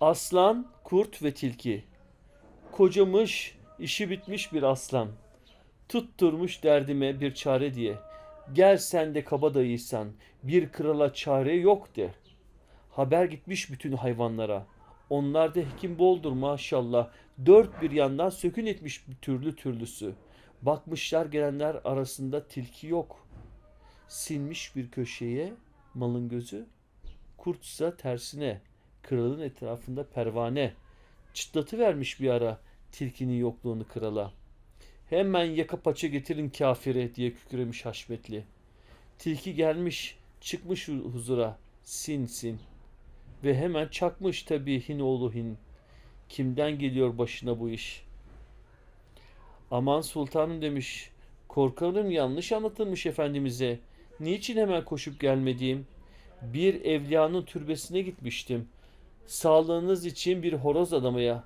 Aslan, kurt ve tilki. Kocamış, işi bitmiş bir aslan. Tutturmuş derdime bir çare diye. Gel sen de kabadayıysan, bir krala çare yok de. Haber gitmiş bütün hayvanlara. Onlarda hekim boldur maşallah. Dört bir yandan sökün etmiş bir türlü türlüsü. Bakmışlar gelenler arasında tilki yok. Sinmiş bir köşeye malın gözü. Kurtsa tersine. Kralın etrafında pervane. Çıtlatı vermiş bir ara tilkinin yokluğunu krala. Hemen yaka paça getirin kafire diye kükremiş haşmetli. Tilki gelmiş çıkmış hu- huzura sin sin. Ve hemen çakmış tabii hin oğlu hin. Kimden geliyor başına bu iş? Aman sultanım demiş. Korkarım yanlış anlatılmış efendimize. Niçin hemen koşup gelmediğim? Bir evliyanın türbesine gitmiştim. Sağlığınız için bir horoz adamaya.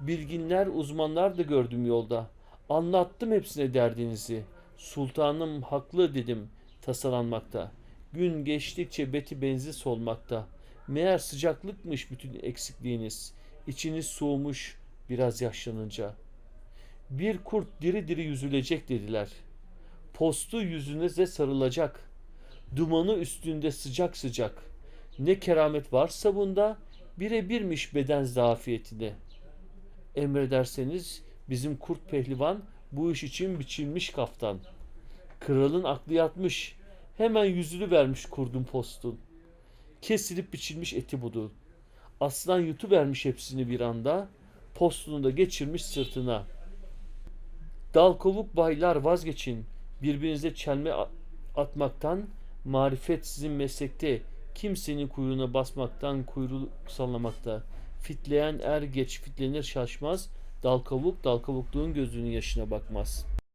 Bilginler, uzmanlar da gördüm yolda. Anlattım hepsine derdinizi. Sultanım haklı dedim tasalanmakta. Gün geçtikçe beti benzi solmakta. Meğer sıcaklıkmış bütün eksikliğiniz. İçiniz soğumuş biraz yaşlanınca. Bir kurt diri diri yüzülecek dediler. Postu yüzünüze sarılacak. Dumanı üstünde sıcak sıcak. Ne keramet varsa bunda birebirmiş beden zafiyetine. Emrederseniz bizim kurt pehlivan bu iş için biçilmiş kaftan. Kralın aklı yatmış. Hemen yüzünü vermiş kurdun postun. Kesilip biçilmiş eti budu. Aslan yutuvermiş hepsini bir anda. Postunu da geçirmiş sırtına. Dal kovuk baylar vazgeçin. Birbirinize çelme atmaktan. Marifet sizin meslekte. Kimsenin kuyruğuna basmaktan kuyruğu sallamakta. Fitleyen er geç fitlenir şaşmaz. Dal kavuk gözünün yaşına bakmaz.''